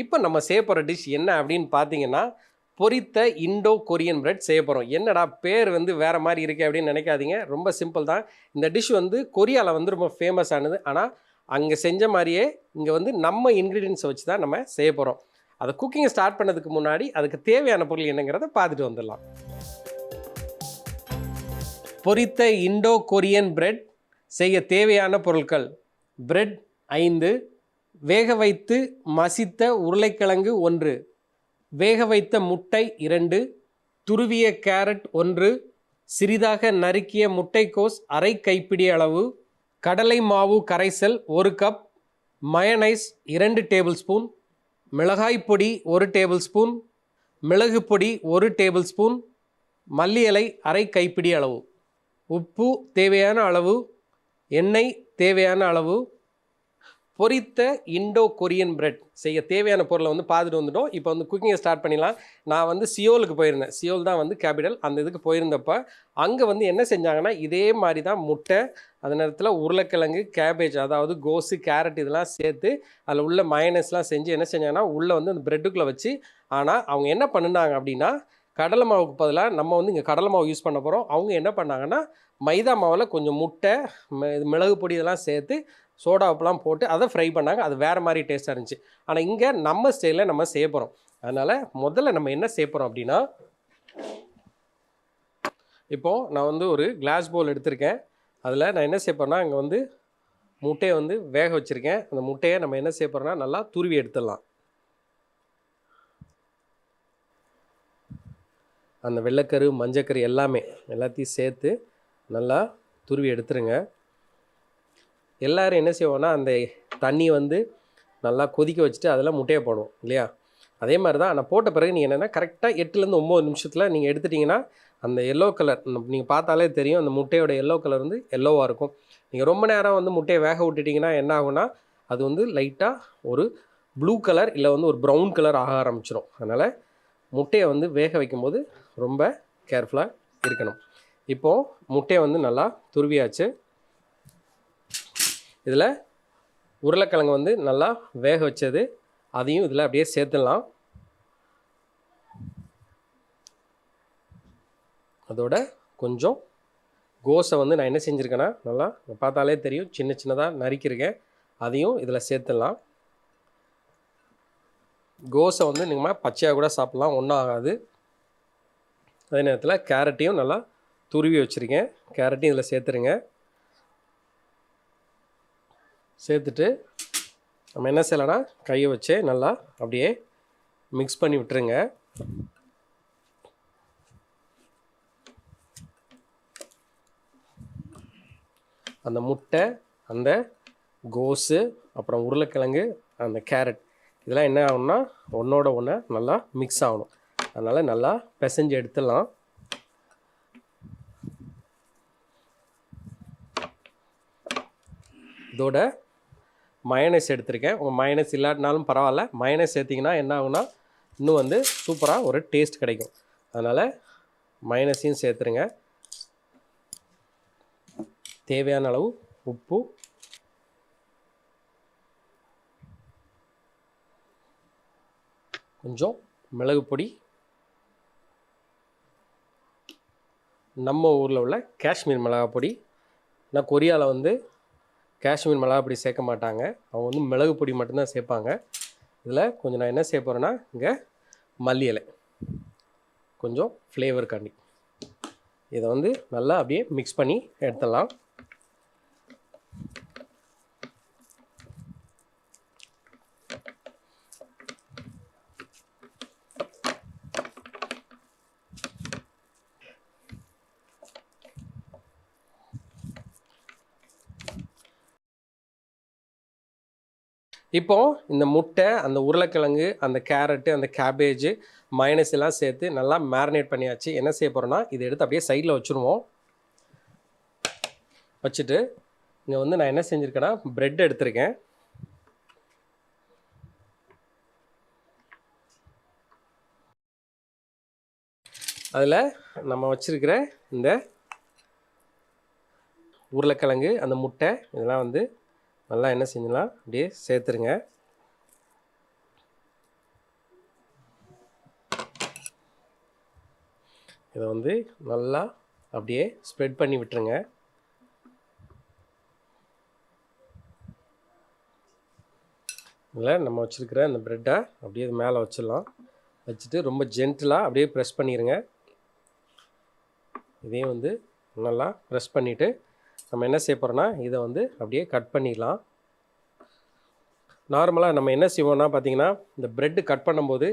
இப்போ நம்ம செய்ய போகிற டிஷ் என்ன அப்படின்னு பார்த்தீங்கன்னா பொரித்த இண்டோ கொரியன் பிரெட் செய்ய போகிறோம் என்னடா பேர் வந்து வேறு மாதிரி இருக்குது அப்படின்னு நினைக்காதீங்க. ரொம்ப சிம்பிள் தான். இந்த டிஷ் வந்து கொரியாவில் வந்து ரொம்ப ஃபேமஸ் ஆனது. ஆனால் அங்கே செஞ்ச மாதிரியே இங்கே வந்து நம்ம இன்க்ரீடியன்ஸை வச்சு தான் நம்ம செய்ய போகிறோம் அதை குக்கிங்கை ஸ்டார்ட் பண்ணதுக்கு முன்னாடி அதுக்கு தேவையான பொருள் என்னங்கிறத பார்த்துட்டு வந்துடலாம். பொரித்த இண்டோ கொரியன் பிரெட் செய்ய தேவையான பொருட்கள். பிரெட் ஐந்து வேக வைத்து மசித்த உருளைக்கிழங்கு ஒன்று வேக வைத்த முட்டை இரண்டு துருவிய கேரட் ஒன்று சிறிதாக நறுக்கிய முட்டைக்கோஸ் அரை கைப்பிடி அளவு கடலை மாவு கரைசல் ஒரு கப் மயனைஸ் இரண்டு டேபிள் ஸ்பூன் மிளகாய் பொடி ஒரு டேபிள் ஸ்பூன் மிளகு பொடி ஒரு டேபிள் ஸ்பூன் மல்லி இலை அரை கைப்பிடி அளவு. உப்பு தேவையான அளவு எண்ணெய் தேவையான அளவு பொரித்த இண்டோ கொரியன் பிரெட் செய்ய தேவையான பொருளை வந்து பார்த்துட்டு வந்துட்டோம். இப்போ வந்து குக்கிங்கை ஸ்டார்ட் பண்ணிடலாம். நான் வந்து சியோலுக்கு போயிருந்தேன். சியோல் தான் வந்து கேபிட்டல் அந்த இதுக்கு போயிருந்தப்ப அங்கே வந்து என்ன செஞ்சாங்கன்னா இதே மாதிரி தான் முட்டை அந்த நேரத்தில் உருளைக்கிழங்கு கேபேஜ் அதாவது கோஸு கேரட் இதெல்லாம் சேர்த்து அதில் உள்ள மயனஸ்லாம் செஞ்சு என்ன செஞ்சாங்கன்னா உள்ளே வந்து அந்த ப்ரெட்டுக்குள்ளே வச்சு ஆனால் அவங்க என்ன பண்ணுனாங்க அப்படின்னா கடலை மாவுக்கு பதிலாக நம்ம வந்து இங்கே கடலை மாவு யூஸ் பண்ண போகிறோம் அவங்க என்ன பண்ணாங்கன்னா மைதா மாவில் கொஞ்சம் முட்டை இது மிளகு பொடி இதெல்லாம் சேர்த்து சோடா உப்புலாம் போட்டு அதை ஃப்ரை பண்ணாங்க. அது வேறு மாதிரி டேஸ்ட்டாக இருந்துச்சு. ஆனால் இங்கே நம்ம ஸ்டைலில் நம்ம செய்ய போகிறோம் அதனால் முதல்ல நம்ம என்ன செய்ய போகிறோம் அப்படின்னா இப்போது நான் வந்து ஒரு கிளாஸ் பவுல் எடுத்திருக்கேன். அதில் நான் என்ன செய்ய போகிறேன்னா இங்கே வந்து முட்டையை வந்து வேக வச்சுருக்கேன். அந்த முட்டையை நம்ம என்ன செய்ய போகிறோம்னா நல்லா துருவி எடுத்துடலாம். அந்த வெள்ளைக்கரு மஞ்சக்கரு எல்லாமே எல்லாத்தையும் சேர்த்து நல்லா துருவி எடுத்துருங்க. எல்லோரும் என்ன செய்வோன்னா அந்த தண்ணி வந்து நல்லா கொதிக்க வச்சுட்டு அதில் முட்டையை போடுவோம் இல்லையா? அதே மாதிரி தான் ஆனால் போட்ட பிறகு நீங்கள் என்னென்னா கரெக்டாக எட்டுலேருந்து ஒம்பது நிமிஷத்தில் நீங்கள் எடுத்துட்டிங்கன்னா அந்த எல்லோ கலர் நீங்கள் பார்த்தாலே தெரியும் அந்த முட்டையோட எல்லோ கலர் வந்து எல்லோவாக இருக்கும். நீங்கள் ரொம்ப நேரம் வந்து முட்டையை வேக விட்டுட்டிங்கன்னா என்ன ஆகும்னா அது வந்து லைட்டாக ஒரு ப்ளூ கலர் இல்லை வந்து ஒரு ப்ரௌன் கலர் ஆக ஆரம்பிச்சிடும் அதனால் முட்டையை வந்து வேக வைக்கும்போது ரொம்ப கேர்ஃபுல்லாக இருக்கணும். இப்போது முட்டையை வந்து நல்லா துருவியாச்சு. இதில் உருளைக்கிழங்கு வந்து நல்லா வேக வச்சது அதையும் இதில் அப்படியே சேர்த்துடலாம். அதோட கொஞ்சம் கோஸை வந்து நான் என்ன செஞ்சுருக்கேன்னா நல்லா பார்த்தாலே தெரியும் சின்ன சின்னதாக நறுக்கியிருக்கேன். அதையும் இதில் சேர்த்துடலாம். கோஸை வந்து நீங்கள் பச்சையாக கூட சாப்பிட்லாம் ஒன்றும் ஆகாது. அதே நேரத்தில் கேரட்டையும் நல்லா துருவி வச்சுருக்கேன். கேரட்டையும் இதில் சேர்த்துருங்க. சேர்த்துட்டு நம்ம என்ன செய்யலாம்னா கையை வச்சு நல்லா அப்படியே மிக்ஸ் பண்ணி விட்டுருங்க. அந்த முட்டை அந்த கோஸு அப்புறம் உருளைக்கிழங்கு அந்த கேரட் இதெல்லாம் என்ன ஆகும்னா ஒன்றோட ஒன்று நல்லா மிக்ஸ் ஆகணும். அதனால் நல்லா பிசைஞ்சு எடுத்துடலாம். இதோட மயனஸ் எடுத்திருக்கேன். உங்கள் மயனஸ் இல்லாட்டினாலும் பரவாயில்ல. மயனஸ் சேர்த்திங்கன்னா என்ன ஆகுனா இன்னும் வந்து சூப்பராக ஒரு டேஸ்ட் கிடைக்கும். அதனால் மயனஸையும் சேர்த்துருங்க. தேவையான அளவு உப்பு. கொஞ்சம் மிளகு பொடி. நம்ம ஊரில் உள்ள காஷ்மீர் மிளகாய் பொடி. நான் கொரியாவில் வந்து காஷ்மீர் மிளகா அப்படி சேர்க்க மாட்டாங்க. அவங்க வந்து மிளகு பொடி மட்டும்தான் சேர்ப்பாங்க. இதில் கொஞ்சம் நான் என்ன செய்ய போகிறேன்னா இங்கே மல்லி இலை. கொஞ்சம் ஃப்ளேவருக்காண்டி இதை வந்து நல்லா அப்படியே மிக்ஸ் பண்ணி எடுத்துடலாம். இப்போது இந்த முட்டை அந்த உருளைக்கிழங்கு அந்த கேரட்டு அந்த கேபேஜ் மைனஸ் எல்லாம் சேர்த்து நல்லா மேரினேட் பண்ணியாச்சு. என்ன செய்ய போகிறோன்னா இதை எடுத்து அப்படியே சைடில் வச்சுருவோம். வச்சுட்டு இங்கே வந்து நான் என்ன செஞ்சுருக்கேன்னா ப்ரெட் எடுத்திருக்கேன். அதில் நம்ம வச்சுருக்கிற இந்த உருளைக்கிழங்கு அந்த முட்டை இதெல்லாம் வந்து நல்லா என்ன செஞ்சலாம் அப்படியே சேர்த்துருங்க. இதை வந்து நல்லா அப்படியே ஸ்ப்ரெட் பண்ணி விட்டுருங்க. இல்லை நம்ம வச்சுருக்கிற அந்த ப்ரெட்டை அப்படியே இது மேலே வச்சிடலாம். வச்சுட்டு ரொம்ப ஜென்டிலாக அப்படியே ப்ரெஸ் பண்ணிடுங்க இதையும் வந்து நல்லா ப்ரெஸ் பண்ணிவிட்டு நம்ம என்ன செய்ய போகிறோன்னா இதை வந்து அப்படியே கட் பண்ணிடலாம். நார்மலாக நம்ம என்ன செய்வோம்னா பார்த்தீங்கன்னா இந்த ப்ரெட்டு கட் பண்ணும்போது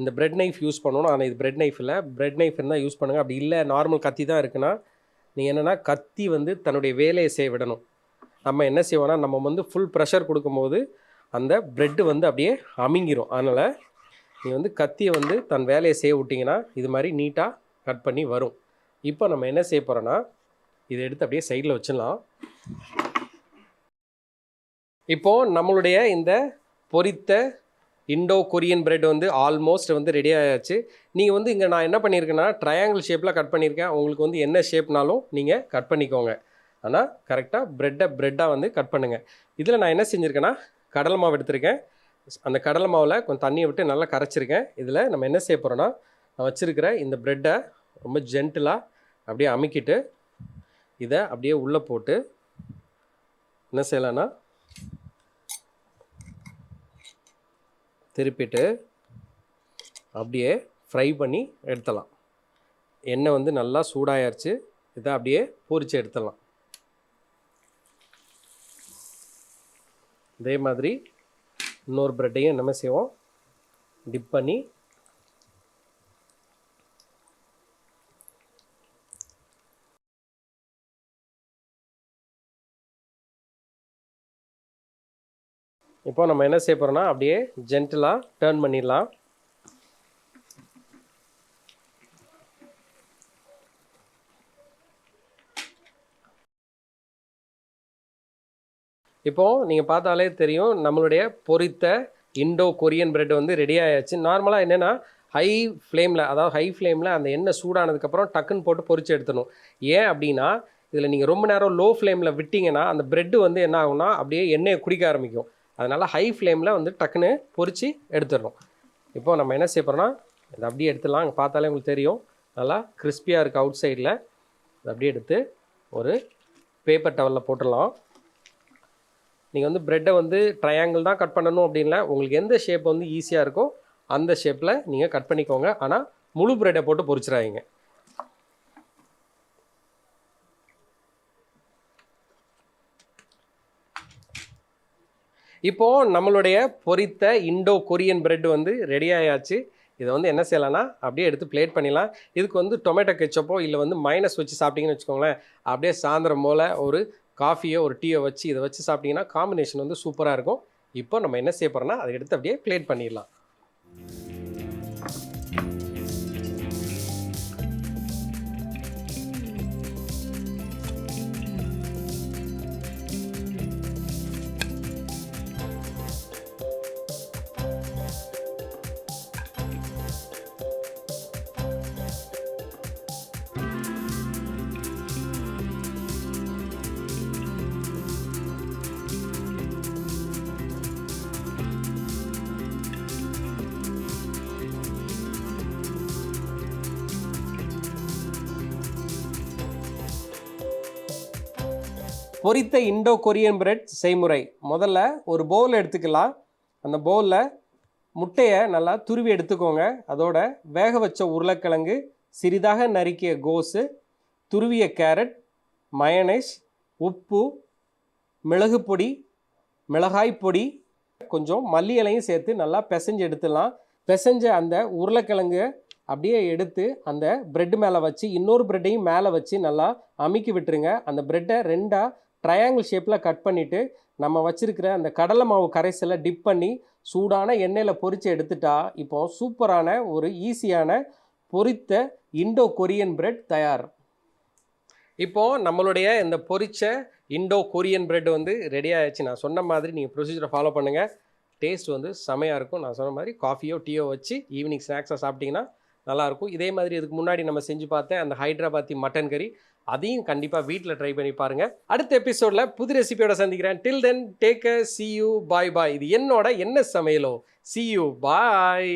இந்த ப்ரெட் நைஃப் யூஸ் பண்ணணும். ஆனால் இது ப்ரெட் நைஃப் இல்லை. ப்ரெட் நைஃப் இருந்தால் யூஸ் பண்ணுங்கள் அப்படி இல்லை நார்மல் கத்தி தான் இருக்குன்னா நீங்கள் என்னென்னா கத்தி வந்து தன்னுடைய வேலையை செய்ய விடணும். நம்ம என்ன செய்வோம்னா நம்ம வந்து ஃபுல் ப்ரெஷர் கொடுக்கும்போது அந்த ப்ரெட்டு வந்து அப்படியே அமுங்கிரும். அதனால் நீ வந்து கத்தியை வந்து தன் வேலையை செய்ய விட்டிங்கன்னா இது மாதிரி நீட்டாக கட் பண்ணி வரும். இப்போ நம்ம என்ன செய்ய போகிறோன்னா இதை எடுத்து அப்படியே சைடில் வச்சிடலாம். இப்போது நம்மளுடைய இந்த பொரித்த இண்டோ கொரியன் பிரெட் வந்து ஆல்மோஸ்ட் வந்து ரெடி ஆயாச்சு. நீங்கள் வந்து இங்கே நான் என்ன பண்ணியிருக்கேன்னா ட்ரையாங்கிள் ஷேப்பில் கட் பண்ணியிருக்கேன். உங்களுக்கு வந்து என்ன ஷேப்னாலும் நீங்கள் கட் பண்ணிக்கோங்க. ஆனால் கரெக்டாக ப்ரெட்டை ப்ரெட்டாக வந்து கட் பண்ணுங்கள் இதில் நான் என்ன செஞ்சுருக்கேன்னா கடலை மாவு எடுத்திருக்கேன். அந்த கடலை மாவில் கொஞ்சம் தண்ணியை விட்டு நல்லா கரைச்சிருக்கேன். இதில் நம்ம என்ன செய்ய போகிறோன்னா நான் வச்சுருக்கிற இந்த ப்ரெட்டை ரொம்ப ஜென்டிலாக அப்படியே அமுக்கிட்டு இதை அப்படியே உள்ளே போட்டு என்ன செய்யலான்னா திருப்பிட்டு அப்படியே ஃப்ரை பண்ணி எடுத்தலாம் எண்ணெய் வந்து நல்லா சூடாயிருச்சு. இதை அப்படியே பொரிச்சு எடுத்துடலாம். இதே மாதிரி இன்னொரு ப்ரெட்டையும் என்னமே செய்வோம்? டிப் பண்ணி இப்போ நம்ம என்ன செய்ய போகிறோம்னா அப்படியே ஜென்டிலாக டேர்ன் பண்ணிடலாம். இப்போது நீங்கள் பார்த்தாலே தெரியும் நம்மளுடைய பொரித்த இண்டோ கொரியன் பிரெட் வந்து ரெடி ஆயாச்சு. நார்மலாக என்னென்னா ஹை ஃப்ளேமில் அதாவது ஹை ஃப்ளேமில் அந்த எண்ணெய் சூடானதுக்கப்புறம் டக்குன்னு போட்டு பொறிச்சு எடுத்துடணும். ஏன் அப்படின்னா இதில் நீங்கள் ரொம்ப நேரம் லோ ஃப்ளேமில் விட்டிங்கன்னா அந்த பிரெட்டு வந்து என்ன ஆகும்னா அப்படியே எண்ணெயை குடிக்க ஆரம்பிக்கும். அதனால் ஹை ஃப்ளேமில் வந்து டக்குன்னு பொறிச்சு எடுத்துடணும். இப்போ நம்ம என்ன செய்ய போகிறோம்னா இதை அப்படியே எடுத்துடலாம். அங்கே பார்த்தாலே உங்களுக்கு தெரியும். நல்லா கிறிஸ்பியாக இருக்குது அவுட் சைடில் இதை அப்படியே எடுத்து ஒரு பேப்பர் டவலில் போட்டுடலாம். நீங்கள் வந்து ப்ரெட்டை வந்து ட்ரையாங்கிள் தான் கட் பண்ணணும் அப்படின்ல உங்களுக்கு எந்த ஷேப் வந்து ஈஸியாக இருக்கோ அந்த ஷேப்பில் நீங்கள் கட் பண்ணிக்கோங்க. ஆனால் முழு ப்ரெட்டை போட்டு பொறிச்சிடாதீங்க. இப்போது நம்மளுடைய பொரித்த இண்டோ கொரியன் பிரெட் வந்து ரெடி ஆயாச்சு. இதை வந்து என்ன செய்யலாம்னா அப்படியே எடுத்து பிளேட் பண்ணிடலாம். இதுக்கு வந்து டொமேட்டோ கெச்சப்போ இல்லை வந்து மைனஸ் வச்சு சாப்பிட்டீங்கன்னு வச்சுக்கோங்களேன் அப்படியே சாயந்தரம் போல் ஒரு காஃபியோ ஒரு டீயோ வச்சு இதை வச்சு சாப்பிட்டீங்கன்னா காம்பினேஷன் வந்து சூப்பராக இருக்கும். இப்போ நம்ம என்ன செய்ய போகிறோம்னா அதை எடுத்து அப்படியே பிளேட் பண்ணிடலாம். பொரித்த இண்டோ கொரியன் பிரெட் செய்முறை. முதல்ல ஒரு பவுல் எடுத்துக்கலாம். அந்த பவுலில் முட்டையை நல்லா துருவி எடுத்துக்கோங்க. அதோட வேக வச்ச உருளைக்கிழங்கு சிறிதாக நறுக்கிய கோஸு துருவிய கேரட் மயனைஸ் உப்பு மிளகு பொடி மிளகாய் பொடி கொஞ்சம் மல்லி இலையும் சேர்த்து நல்லா பிசைஞ்சு எடுத்துடலாம். பிசைஞ்ச அந்த உருளைக்கிழங்கு அப்படியே எடுத்து அந்த பிரெட் மேலே வச்சு இன்னொரு பிரெட்டையும் மேலே வச்சு நல்லா அமுக்கி விட்டுருங்க. அந்த பிரெட்டை ரெண்டாக ட்ரையாங்கிள் ஷேப்பில் கட் பண்ணிவிட்டு நம்ம வச்சுருக்கிற அந்த கடலை மாவு கரைசலை டிப் பண்ணி சூடான எண்ணெயில் பொரித்து எடுத்துட்டா இப்போ சூப்பரான ஒரு ஈஸியான பொரித்த இண்டோ கொரியன் பிரெட் தயார். இப்போது நம்மளுடைய இந்த பொரிச்ச இண்டோ கொரியன் பிரெட் வந்து ரெடி ஆயிடுச்சு. நான் சொன்ன மாதிரி நீங்கள் ப்ரொசீஜரை ஃபாலோ பண்ணுங்கள் டேஸ்ட் வந்து செமையாக இருக்கும். நான் சொன்ன மாதிரி காஃபியோ டீயோ வச்சு ஈவினிங் ஸ்நாக்ஸாக சாப்பிட்டிங்கன்னா நல்லாயிருக்கும் இதே மாதிரி இதுக்கு முன்னாடி நம்ம செஞ்சு பார்த்தேன் அந்த ஹைதராபாத்தி மட்டன் கறி அதையும் கண்டிப்பாக வீட்டில் ட்ரை பண்ணி பாருங்கள் அடுத்த எபிசோடில் புது ரெசிபியோட சந்திக்கிறேன். Till then take a see you bye bye இது என்னோட என்ன சமையலோ? C you bye